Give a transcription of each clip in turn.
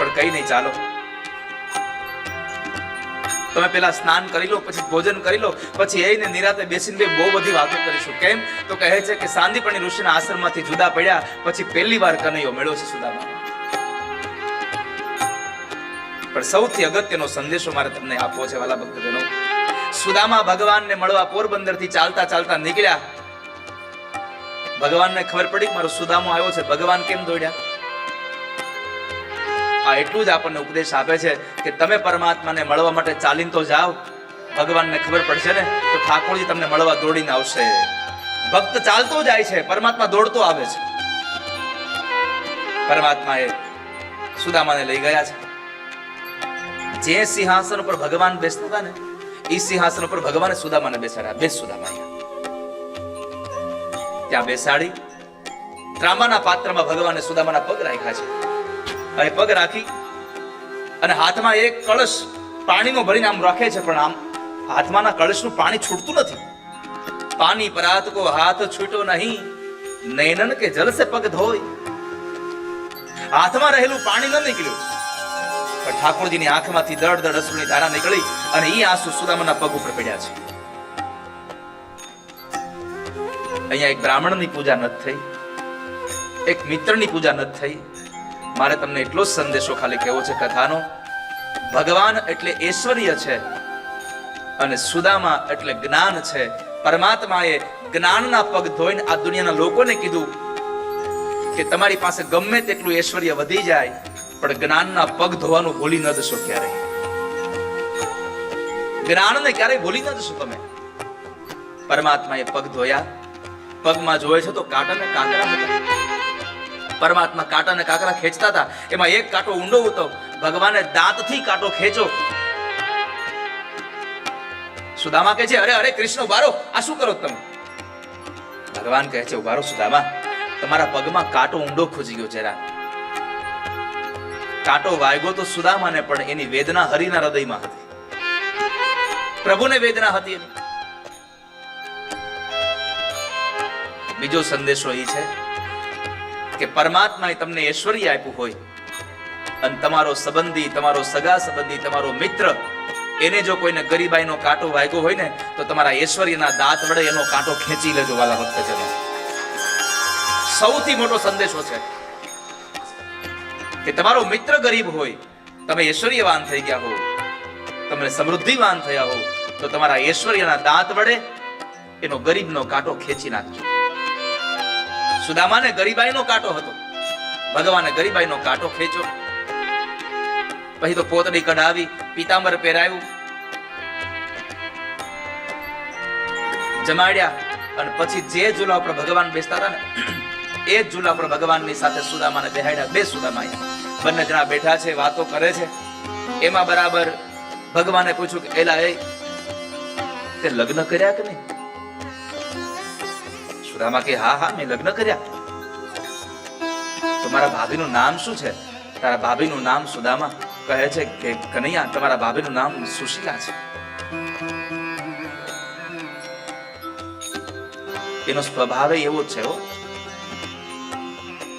પણ કઈ નહીં, ચાલો. તમે પેલા સ્નાન કરી લો, પછી ભોજન કરી લો, પછી એને નિરાતે બેસીને બહુ બધી વાતો કરીશું. કેમ? તો કહે છે કે સાંદીપણી ઋષિના આશ્રમમાંથી જુદા પડ્યા, પછી પહેલી વાર કનૈયો મેળ્યો છે સુદામા પણ સૌથી અગત્યનો સંદેશો મારે તમને આપવો છે, વાલા ભક્તજનો. સુદામા ભગવાનને મળવા પોરબંદરથી ચાલતા ચાલતા નીકળ્યા. ભગવાનને ખબર પડી કે મારો સુદામો આવ્યો છે. ભગવાન કેમ દોડ્યા? આ એટલું જ આપણને ઉપદેશ આપે છે કે તમે પરમાત્માને મળવા માટે ચાલીને તો જાઓ. ભગવાનને ખબર પડશે ને? તો ઠાકોરજી તમને મળવા દોડીને આવશે. ભક્ત ચાલતો જાય છે, પરમાત્મા દોડતો આવે છે. પરમાત્માએ સુદામાને લઈ ગયા છે. જે સિંહાસન ઉપર ભગવાન બેસતા હતા ને એ સિંહાસન ઉપર ભગવાને સુદામાને બેસાડ્યા. બેસ સુદામા ત્યાં બેસાડી, ત્રાંબાના પાત્રમાં ભગવાને સુદામાના પગ રાખ્યા છે. અને પગ રાખી અને હાથમાં એક કળશ પાણીનો ભરીને આમ રાખે છે, પણ આમ હાથમાંના કળશનું પાણી છૂટતું નથી. પાણી પરાત કો હાથ છૂટો નહીં. નૈનન કે જલ સે પગ ધોય હાથમાં રહેલું પાણી ન નીકળ્યું. પણ ઠાકોરજીની આંખમાંથી દડ દડ અશ્રુની ધારા નીકળી અને એ આંસુ સુદામાના પગ ઉપર પડ્યા છે. અહીંયા એક બ્રાહ્મણની પૂજા નથી થઈ. એક મિત્રની પૂજા નથી થઈ. મારે તમને એટલો જ સંદેશો ખાલી કહેવો છે કથાનો. ભગવાન એટલે ઐશ્વર્ય છે અને સુદામા એટલે જ્ઞાન છે. પરમાત્માએ જ્ઞાનના પગ ધોઈને આ દુનિયાના લોકોને કીધું કે તમારી પાસે ગમે તેટલું ઐશ્વર્ય વધી જાય, પણ જ્ઞાનના પગ ધોવાનું ભૂલી ન જશો ક્યારેય. જ્ઞાનને ક્યારેય ભૂલી ન જશો તમે. પરમાત્માએ પગ ધોયા. પગમાં જોવે છે તો કાંટા ને કાંકરા પરમાત્મા કાંટા ને કાંકરા ખેંચતા હતા. એમાં એક કાંટો ઊંડો હતો. ભગવાને દાંતથી કાંટો ખેંચો સુદામા કહે છે, અરે અરે, કૃષ્ણ ઉભારો આ શું કરો તમે? ભગવાન કહે છે ઉભારો સુદામા. તમારા પગમાં કાંટો ઊંડો ખૂજી ગયો જરા. કાંટો વાગ્યો તો સુદામાને પણ એની વેદના હરિના હૃદયમાં હતી. પ્રભુને વેદના હતી બીજો સંદેશો એ છે કે પરમાત્માએ તમને ઐશ્વર્ય આપ્યું હોય, અને તમારો સંબંધી, તમારો સગા સંબંધી, તમારો મિત્ર, એને જો કોઈને ગરીબાઈનો કાંટો વાગ્યો હોય ને, તો તમારા ઐશ્વર્યના દાંત વડે એનો કાંટો ખેંચી લેજો વાલા ભક્તજનો. સૌથી મોટો સંદેશો છે કે તમારો મિત્ર ગરીબ હોય, તમે ઐશ્વર્યવાન થઈ ગયા હો તમે સમૃદ્ધિવાન થયા હો, તો તમારા ઐશ્વર્યના દાંત વડે એનો ગરીબનો કાંટો ખેંચી નાખજો. સુદામાને ગરીબાઈનો કાંટો હતો. ભગવાને ગરીબાઈનો કાંટો ખેંચ્યો. પછી તો પોતડી કઢાવી, પીતાંબર પહેરાયું જમાડ્યા અને પછી જે ઝૂલા ઉપર ભગવાન બેસતા હતા ને, એ જ ઝૂલા પર ભગવાનની સાથે સુદામાને બેહાડ્યા. બે સુદામા. બંને જણા બેઠા છે, વાતો કરે છે. એમાં બરાબર ભગવાને પૂછ્યું કે, એલા, એ તે લગ્ન કર્યા કે નહીં? સુદામા કે હા હા, મેં લગ્ન કર્યા. તમારા ભાભીનું નામ શું છે? તારા ભાભીનું નામ સુદામા કહે છે કે, કનૈયા, તમારા ભાભીનું નામ સુશીલા છે. એનો સ્વભાવ એવો છે હો.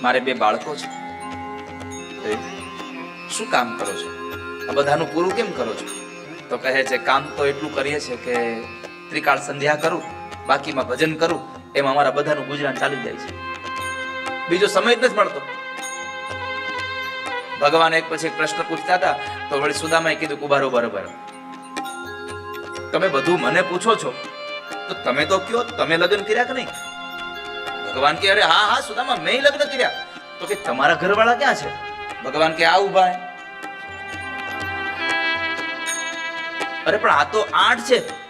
મારે બે બાળકો છે. શું કામ કરો છો? આ બધાનું પૂરું કેમ કરો છો? તો કહે છે, કામ તો એટલું કરીએ છે કે ત્રિકાળ સંધ્યા કરું, બાકીમાં ભજન કરું એમાં અમારા બધાનું ગુજરાન ચાલી જાય છે. બીજો સમય જ નથી મળતો. ભગવાન એક પછી એક પ્રશ્ન પૂછતા હતા, તો વળી સુદામાએ કીધું, કુબારો બરોબર તમે બધું મને પૂછો છો, તો તમે તો કયો, તમે લગ્ન કર્યા કે નહીં? ભગવાન કે અરે હા હા, સુદામા, મેં લગ્ન કર્યા. તો કે, તમારા ઘરવાળા ક્યાં છે? ભગવાન કે આ ઊભા અરે, પણ આ તો આઠ છે.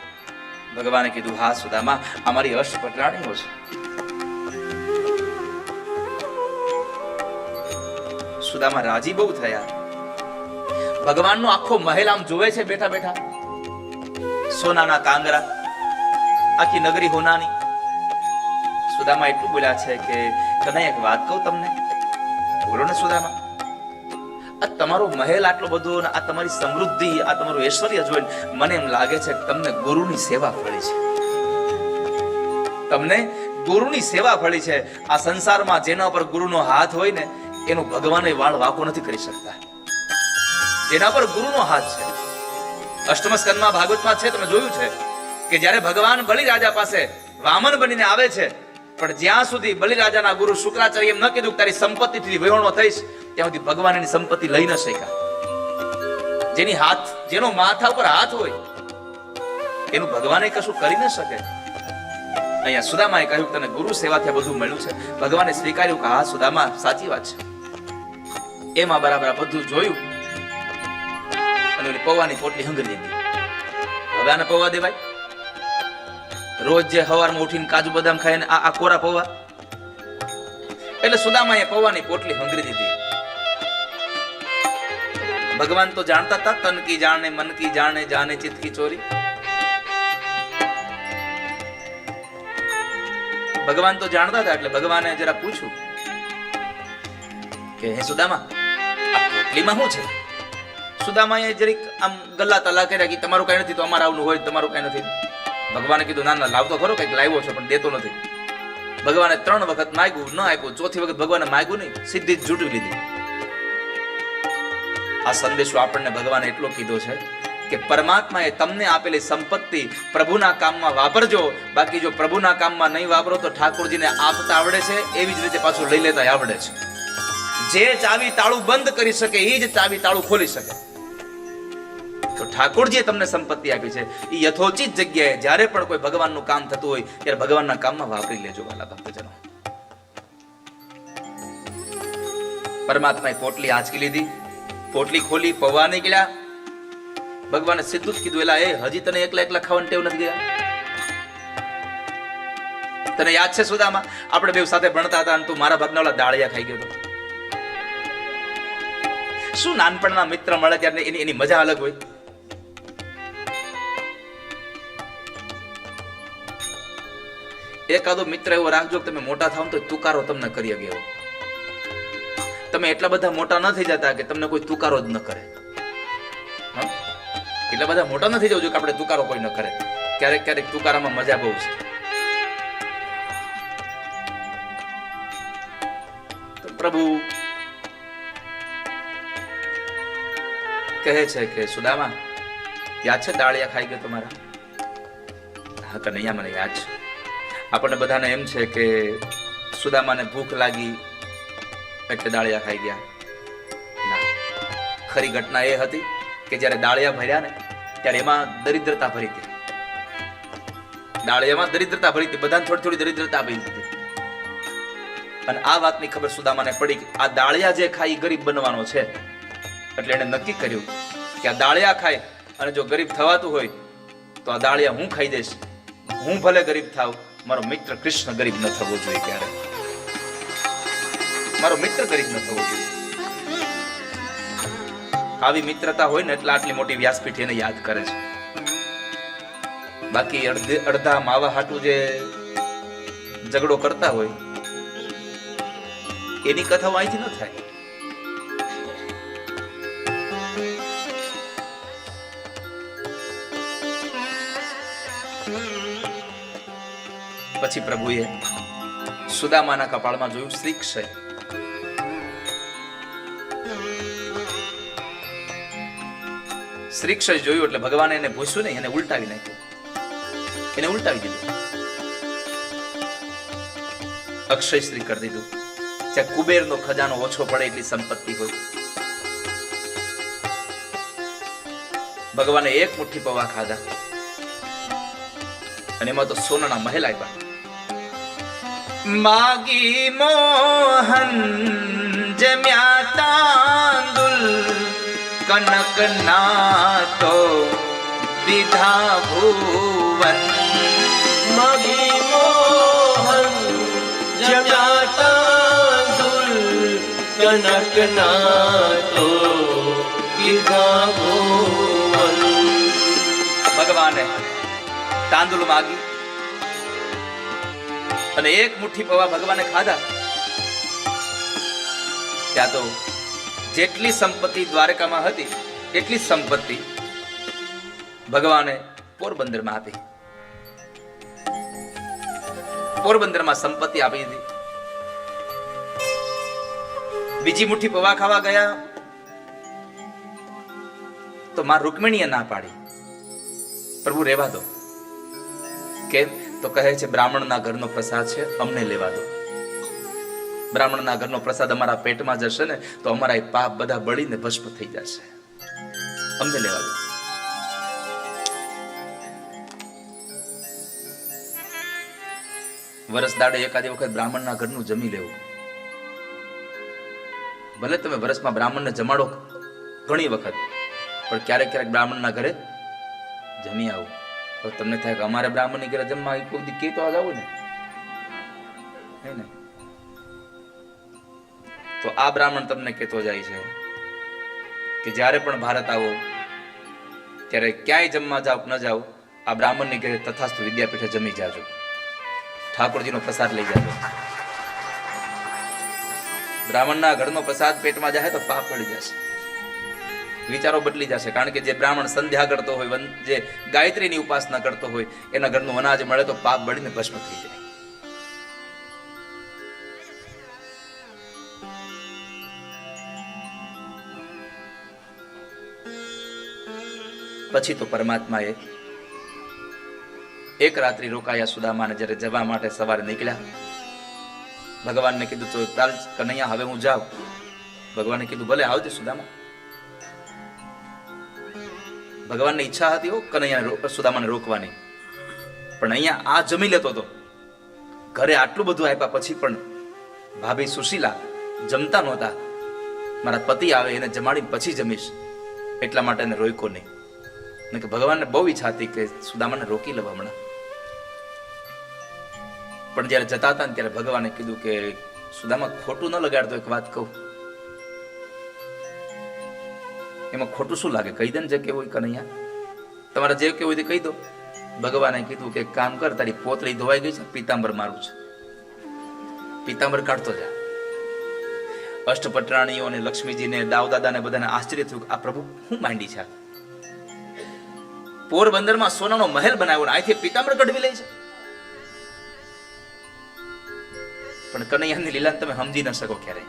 ભગવાને કીધું, હા, સુદામા, અમારી અષ્ટપટરાણીઓ છે. સુદામા રાજી બહુ થયા. ભગવાનનો આખો મહેલ આમ જોવે છે બેઠા બેઠા. સોનાના કાંગરા, આખી નગરી હોનાની. સુદામા એટલું બોલ્યા છે કે, તને એક વાત કહું તમને? બોલો ને સુદામા. આ તમારો મહેલ આટલો બધો આ તમારી સમૃદ્ધિ, આ તમારું ઐશ્વર્ય જોઈને મને એમ લાગે છે કે તમને ગુરુની સેવા ફળી છે. તમને ગુરુની સેવા ફળી છે. આ સંસારમાં જેના પર ગુરુનો હાથ હોય ને, એનો ભગવાને વાળ વાંકો નથી કરી શકતા. જેના પર ગુરુનો હાથ છે. અષ્ટમ સ્કંદમાં ભાગવતમાં છે, તમે જોયું છે કે જ્યારે ભગવાન બલિરાજા પાસે વામન બનીને આવે છે, પણ જ્યાં સુધી બલિરાજાના ગુરુ શુક્રાચાર્ય એમ ન કીધું તારી સંપત્તિથી વહેણો થઈશ ત્યાં સુધી ભગવાન એની સંપત્તિ લઈ ન શક્યા. જેની હાથ, જેનો માથા ઉપર હાથ હોય, એનું ભગવાને કશું કરી ન શકે. અહીંયા સુદામાએ કહ્યું, તને ગુરુ સેવાથી બધું મળ્યું છે. ભગવાને સ્વીકાર્યું કે, હા, સુદામા, સાચી વાત છે. એમાં બરાબર બધું જોયું અને ઓલી પૌવાની પોટલી હંગરી દીધી હવે આને પૌવા દેવાય? રોજ જે હવારમાં ઉઠીને કાજુ બદામ ખાય ને આ આ કોરા પૌવા? એટલે સુદામાએ પૌવાની પોટલી હંગરી દીધી. ભગવાન તો જાણતા હતા, તન કી જાણે, મન કી જાણે જાને ચિત્ત કી ચોરી. ભગવાન તો જાણતા હતા, એટલે ભગવાને જરા પૂછ્યું કે, હે સુદામા, આ શું છે? સુદામાએ જરીક આમ ગલ્લા તલા કર્યા કે, તમારું કઈ નથી, તો અમારે આવનું હોય, તમારું કઈ નથી. ભગવાને કીધું, ના ના લાવતો ખરો, કંઈક લાવ્યો છો, પણ દેતો નથી. ભગવાને ત્રણ વખત માગ્યું, ન આપ્યું, ચોથી વખત ભગવાને માગ્યું નહીં, સીધી જ જૂટવી લીધી. આ સંદેશો આપણને ભગવાને એટલો કીધો છે કે પરમાત્માએ તમને આપેલી સંપત્તિ પ્રભુના કામમાં વાપરજો. બાકી જો પ્રભુના કામમાં નહીં વાપરો તો ઠાકોરજીને આપતા આવડે છે, એવી જ રીતે પાછું લઈ લેતા આવડે છે. જે ચાવી તાળું બંધ કરી શકે એ જ ચાવી તાળું ખોલી શકે. તો ઠાકોરજીએ તમને સંપત્તિ આપી છે. એ યથોચિત જગ્યાએ જ્યારે પણ કોઈ ભગવાનનું કામ થતું હોય, ત્યારે ભગવાનના કામમાં વાપરી લેજો, વાલા ભક્તજનો. પરમાત્માએ પોટલી આંચકી લીધી. પોટલી ખોલી, પૌવા નીકળ્યા. ભગવાને સીધું જ કીધું, એલા, એ, હજી તને એકલા એકલા ખાવાની ટેવ નથી ગયા? તને યાદ છે સુદામાં? આપણે બે સાથે ભણતા હતા અને તું મારા ભાગના ઓલા દાળિયા ખાઈ ગયો હતો. શું નાનપણના મિત્ર મળે ત્યારે એની એની મજા અલગ હોય? એકાદો મિત્ર એવો રાખજો તમે મોટા થાવ તો તુકારો તમને કરી એવો તમે એટલા બધા મોટા ન થઈ જતા કે તમને કોઈ તુકારો જ ન કરે. એટલા બધા મોટા ન થઈ જવું જોઈએ કે આપણે તુકારો કોઈ ન કરે. ક્યારેક ક્યારેક તુકારામાં મજા બહુ છે. પ્રભુ, કહે છે કે સુદામા, યાદ છે દાળિયા ખાઈ ગયો તમારા? હા કે નહીં મને યાદ છે. આપણને બધાને એમ છે કે સુદામાને ભૂખ લાગી એટલે દાળિયા ખાઈ ગયા. ના. ખરી ઘટના એ હતી કે જ્યારે દાળિયા ભર્યા ને, ત્યારે એમાં દરિદ્રતા ભરી હતી. દાળિયામાં દરિદ્રતા ભરી હતી. બધાને થોડી થોડી દરિદ્રતા ભરી હતી. અને આ વાતની ખબર સુદામાને પડી કે આ દાળિયા જે ખાય ગરીબ બનવાનો છે. એટલે એને નક્કી કર્યું કે આ દાળિયા ખાય અને જો ગરીબ થવાતું હોય, તો આ દાળિયા હું ખાઈ દઈશ. હું ભલે ગરીબ થાવ મારો મિત્ર કૃષ્ણ ગરીબ ન થવો જોઈએ ક્યારે. મારો મિત્ર કરી ન થવો જોઈએ. આવી મિત્રતા હોય ને એટલે આટલી મોટી વ્યાસપીઠ એને યાદ કરે છે. બાકી અડધે અડધા માવા હાટું જે ઝઘડો કરતા હોય, એની કથાઓ અહીંથી ન થાય. પછી પ્રભુએ સુદામાના કપાળમાં જોયું શ્રીક્ષય. શ્રીક્ષય જોયું એટલે ભગવાને એને પૂછ્યું નહીં, એને ઉલટાવી નાખ્યું. એને ઉલટાવી દીધું. અક્ષય શ્રી કરી દીધું. જ્યાં કુબેરનો ખજાનો ઓછો પડે એટલી સંપત્તિ હોય. ભગવાને એક મુઠ્ઠી પવા ખાધા. અને એમાં તો સોનાના મહેલ આપ્યા. માગી મોહન જમ્યા તાંદુલ કનક ના તો દીધા ભુવન મગી મોહન જગાતા દુલ કનક નાતો કીધા ભુવન ભગવાને તાંદુલ માગી અને એક મુઠ્ઠી પવા ભગવાને ખાધા. ત્યાં તો જેટલી સંપત્તિ દ્વારકામાં હતી, એટલી સંપત્તિ ભગવાને પોરબંદરમાં આપી. પોરબંદરમાં સંપત્તિ આપી દીધી. બીજી મુઠ્ઠી પવા ખાવા ગયા. તો માં રૂકમિણીએ ના પાડી. પ્રભુ રહેવા દો. કેમ? તો કહે છે, બ્રાહ્મણના ઘરનો પ્રસાદ છે, અમને લેવા દો. બ્રાહ્મણના ઘરનો પ્રસાદ અમારા પેટમાં જશે ને તો અમારા એ પાપ બધા બળીને ભસ્મ થઈ જશે. અમને લેવા દો. વરસ દાડે એકાદી વખત બ્રાહ્મણના ઘરનું જમી લેવું. ભલે તમે વરસમાં બ્રાહ્મણને જમાડો ઘણી વખત, પણ ક્યારેક ક્યારેક બ્રાહ્મણના ઘરે જમી આવું. તો તમને થાય કે અમારે બ્રાહ્મણની ઘરે જમવા કોઈ દી કે તો આવું ને? હે ને? તો આ બ્રાહ્મણ તમને કહેતો જાય છે કે જ્યારે પણ ભારત આવો, ત્યારે ક્યાંય જમવા જાઓ ન જાઓ આ બ્રાહ્મણની ઘરે તથાસ્તુ વિદ્યાપીઠે જમી જાજો. ઠાકોરજીનો પ્રસાદ લઈ જાજો. બ્રાહ્મણના ઘરનો પ્રસાદ પેટમાં જાય તો પાપ પડી જશે. વિચારો બદલી જશે, કારણ કે જે બ્રાહ્મણ સંધ્યા કરતો હોય જે ગાયત્રીની ઉપાસના કરતો હોય, એના ઘરનું અનાજ મળે તો પાપ બળીને ભસ્મ થઈ જાય. પછી તો પરમાત્માએ એક રાત્રિ રોકાયા સુદામાને જ્યારે જવા માટે સવારે નીકળ્યા. ભગવાનને કીધું, તો ચાલ કનૈયા, હવે હું જાઉં. ભગવાને કીધું, ભલે, આવજે સુદામા. ભગવાનની ઈચ્છા હતી, હો, કનૈયાને સુદામાને રોકવાની. પણ અહીંયા આ જમી લેતો હતો. ઘરે આટલું બધું આપ્યા પછી પણ ભાભી સુશીલા જમતા નહોતા. મારા પતિ આવે, એને જમાડી પછી જમીશ. એટલા માટે એને રોક્યો નહીં. ને કે ભગવાનને બહુ ઈચ્છા હતી કે સુદામાને રોકી લેવા હમણાં પણ જ્યારે જતા હતા ને ત્યારે ભગવાને કીધું કે, સુદામા, ખોટું ન લગાડતો એક વાત કહું. એમાં ખોટું શું લાગે? કહી દે ને જે કેવું હોય કનૈયા. તમારે જે કેવું હોય તે કહી દો. ભગવાને કીધું કે કામ કર, તારી પોતળી ધોવાઈ ગઈ છે, પીતાંબર મારું છે. પીતાંબર કાઢતો જા અષ્ટપટરાણીઓ અને લક્ષ્મીજીને દાવદાદાને બધાને આશ્ચર્ય થયું આ પ્રભુ શું માંડી છે? પોરબંદરમાં સોનાનો મહેલ બનાવ્યો ને અહીંથી પીતાંબર કઢવી લે છે. પણ કનૈયાની લીલા તમે સમજી ન શકો ક્યારે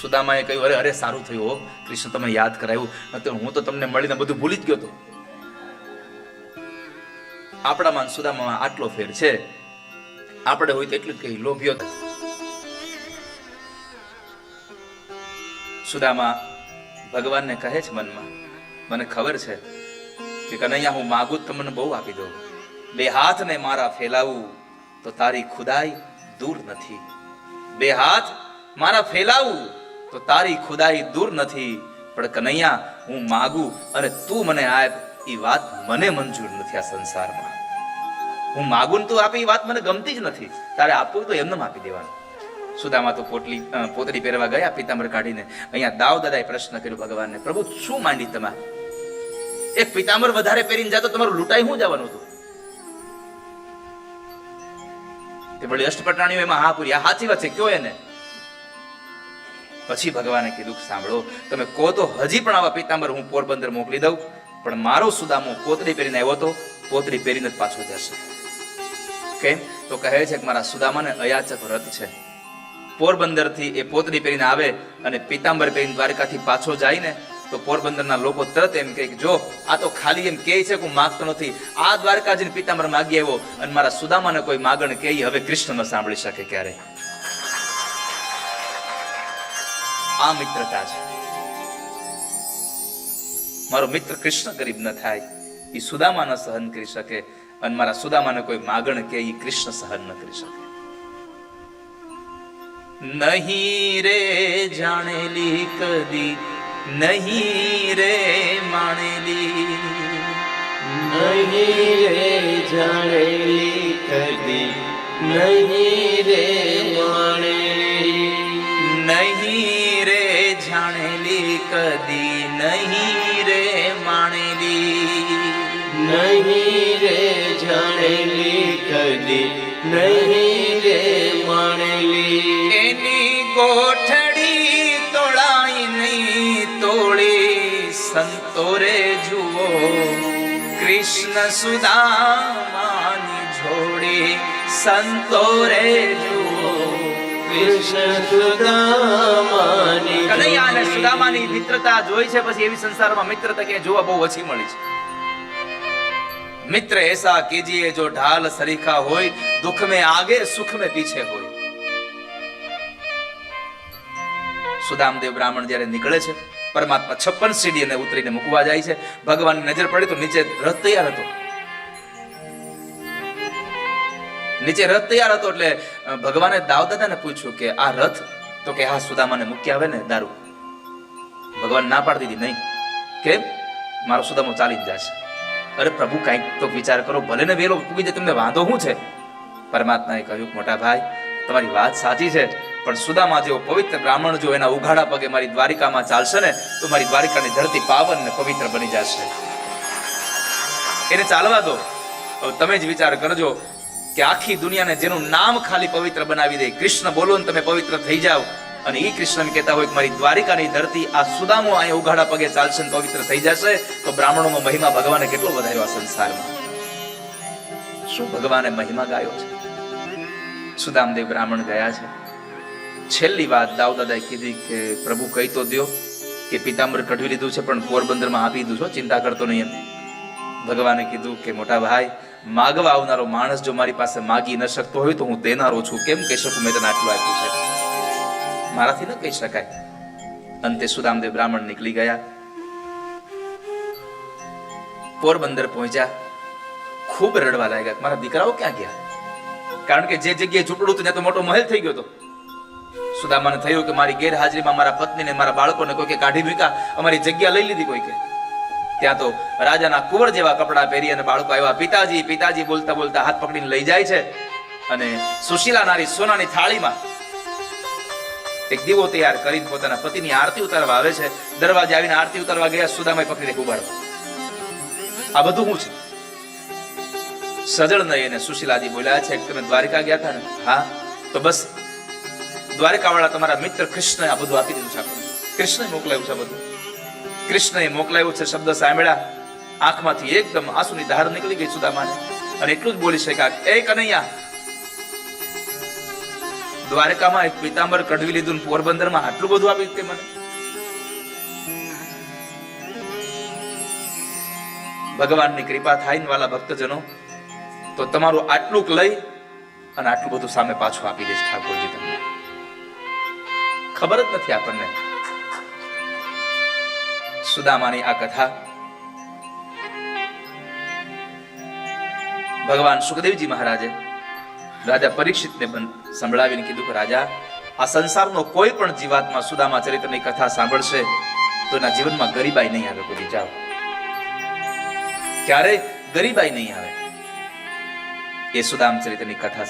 સુદામાએ કહ્યું, અરે અરે, સારું થયું કૃષ્ણ તમે યાદ કરાવ્યું. તો હું તો તમને મળીને બધું ભૂલી જ ગયો તો. આપણામાં સુદામામાં આટલો ફેર છે. આપણે હોય તો એટલું જ કહી લોભ્યો સુદામા ભગવાનને કહે છે મનમાં, મને ખબર છે કે કનૈયા, હું માગું તો મને બહુ આપી દઉં. બે હાથને મારા ફેલાવું તો તારી ખુદાઈ દૂર નથી. બે હાથ મારા ફેલાવું તો તારી ખુદાઈ દૂર નથી. પણ કનૈયા, હું માગું અને તું મને આપ એ વાત મને મંજૂર નથી આ સંસારમાં. હું માગું તું આપે એ વાત મને ગમતી જ નથી. તારે આપવું તો એમને આપી દેવાનું. સુદામા તો પોટલી પોતરી પહેરવા ગયા, પિતાંબર કાઢીને. અહીંયા દાવ દાદાએ પ્રશ્ન કર્યો, ભગવાનને, પ્રભુ, શું માંડી તમારે? એક પિતાંબર વધારે પહેરીને જાતો, તમારું લૂંટાઈ હું જવાનું હતું? તે વળી અષ્ટપટાણીઓ એમાં હા પૂરી સાચી વાત છે, કયો એને? પછી ભગવાને કીધું સાંભળો, તમે કહો તો હજી પણ આવા પિતાંબર હું પોરબંદર મોકલી દઉં, પણ મારો સુદામો પોતળી પહેરીને આવ્યો તો પોતળી પહેરીને જ પાછો જશે. કેમ? તો કહે છે કે, મારા સુદામાને અયાચક વ્રત છે. પોરબંદરથી એ પોતળી પહેરીને આવે અને પિતાંબર પહેરીને દ્વારકાથી પાછો જાય ને તો પોરબંદરના લોકો તરત એમ કહે જો, આ તો ખાલી એમ કહે છે કે હું માગતો નથી. આ દ્વારકા જઈને પિતાંબર માગી આવ્યો અને મારા સુદામાને કોઈ માગણ કે ઈ હવે કૃષ્ણ ન સાંભળી શકે ક્યારે? આ મિત્રતા છે. મારો મિત્ર કૃષ્ણ ગરીબ ન થાય એ સુદામા ન સહન કરી શકે અને મારા સુદામાને કોઈ માગણ કે એ કૃષ્ણ સહન ન કરી શકે. નહીં રે જાણેલી કદી નહીં રે માણેલી. નહીં રે જાણેલી કદી નહીં રે માણેલી. નહીં રે જાણેલી કદી નહીં રે માણેલી. નહીં રે જાણેલી કદી નહીં રે માણેલી. કોઠડી તોડાઈની તોળી સંતોરે જુઓ. કૃષ્ણ સુદામાની જોડી સંતોરે જુઓ. કૃષ્ણ સુદામાની કનૈયા સુદામાની મિત્રતા જોઈ છે પછી એવી સંસારમાં મિત્રતા કે જોવા બહુ ઓછી મળી છે. મિત્ર એસા કીજીએ જો ઢાલ સરીખા હોય દુઃખ મેં આગે સુખ મેં પીછે હોય. સુદામદેવ બ્રાહ્મણ જ્યારે નીકળે છે, પરમાત્મા છપ્પન સીડી અને ઉતરીને મૂકવા જાય છે, ભગવાનની નજર પડી તો નીચે રથ તૈયાર હતો. નીચે રથ તૈયાર હતો એટલે ભગવાને દાવદાદાને પૂછ્યું કે, આ રથ? તો કે, હા, સુદામાને મૂકી આવે ને, દારૂ. ભગવાન ના પાડી દીધી, નહીં. કેમ મારો સુદામો ચાલી જ જશે. અરે, પ્રભુ, કાંઈક તો વિચાર કરો, ભલે ને વેલો પૂગી જાય, તમને વાંધો શું છે? પરમાત્માએ કહ્યું, મોટા ભાઈ, તમારી વાત સાચી છે. પણ સુદામા જેવો પવિત્ર બ્રાહ્મણ જો એના ઉઘાડા પગે મારી દ્વારિકામાં ચાલશે ને, તો મારી દ્વારિકાની ધરતી પાવન ને પવિત્ર બની જશે. એને ચાલવા દો. તમે જ વિચાર કરજો કે આખી દુનિયાને જેનું નામ ખાલી પવિત્ર બનાવી દે. કૃષ્ણ બોલો ને તમે પવિત્ર થઈ જાઓ. અને એ કૃષ્ણ કહેતા હોય કે મારી દ્વારિકાની ધરતી આ સુદામો અહીંયા ઉઘાડા પગે ચાલશે ને પવિત્ર થઈ જશે, તો બ્રાહ્મણોમાં મહિમા ભગવાને કેટલો વધાર્યો આ સંસારમાં? શું ભગવાને મહિમા ગાયો છે? સુદામદેવ બ્રાહ્મણ ગયા છે. છેલ્લી વાત દાઉદાદાએ કીધી કે પ્રભુ કહી તો દો કે પિતાંબર કઢવી લીધું છે, પણ પોરબંદરમાં આપી દીધું છો ચિંતા કરતો નહીં એમ. ભગવાને કીધું કે, મોટા ભાઈ, માગવા આવનારો માણસ જો મારી પાસે માગી ન શકતો હોય તો હું દેનારો છું. કેમ કહી શકું? મેં તને આટલું આપ્યું છે. મારાથી ન કહી શકાય. અંતે સુદામદેવ બ્રાહ્મણ નીકળી ગયા. પોરબંદર પહોંચ્યા. ખૂબ રડવા લાગ્યા મારા દીકરાઓ ક્યાં ગયા? કારણ કે જે જગ્યાએ ઝૂંપડું હતું ત્યાં તો મોટો મહેલ થઈ ગયો હતો. સુદામાને થયું કે મારી ગેરહાજરીમાં મારા પત્નીને મારા બાળકોને કોઈકે કાઢી મૂક્યા? અમારી જગ્યા લઈ લીધી કોઈકે? ત્યાં તો રાજાના કુંવર જેવા કપડાં પહેરી અને બાળકો આવ્યા. પિતાજી પિતાજી બોલતા બોલતા હાથ પકડીને લઈ જાય છે. અને સુશીલા નારી સોનાની થાળીમાં એક દીવો તૈયાર કરીને પોતાના પતિની આરતી ઉતારવા આવે છે. દરવાજે આવીને આરતી ઉતારવા ગયા, સુદામાએ પકડીને ઉભાડવા આ બધું હું છે? સજળ નહીં અને સુશીલાજી બોલ્યા છે તમે દ્વારિકા ગયા હતા ને? હા? તો બસ દ્વારિકા વાળા તમારા મિત્ર કૃષ્ણએ આ બધું આપી દીધું છે આપણને. મોકલાયું છે બધું. કૃષ્ણએ મોકલાયું છે શબ્દ સાંભળ્યા. આંખમાંથી એકદમ આંસુની ધાર નીકળી ગઈ સુદામાને. અને એટલું જ બોલી શક્યા એ કનૈયા, દ્વારકામાં એક પિતાંબર કઢવી લીધું પોરબંદરમાં આટલું બધું આપી તે મને? ભગવાનની કૃપા થાય ને વાલા ભક્તજનો, તો તમારું આટલું લઈ અને આટલું બધું સામે પાછું આપી દઈશ ઠાકોરજી તમને. ખબર જ નથી આપણને. સુદામાની આ કથા. ભગવાન સુખદેવજી મહારાજે રાજા પરીક્ષિતને સંભળાવીને કીધું કે, રાજા, આ સંસારનો કોઈ પણ જીવાત્મા સુદામા ચરિત્રની કથા સાંભળશે, તો એના જીવનમાં ગરીબાઈ નહીં આવે કોઈ જાઓ. ક્યારે ગરીબાઈ નહીં આવે. એ સુદામ ચરિત્રની કથા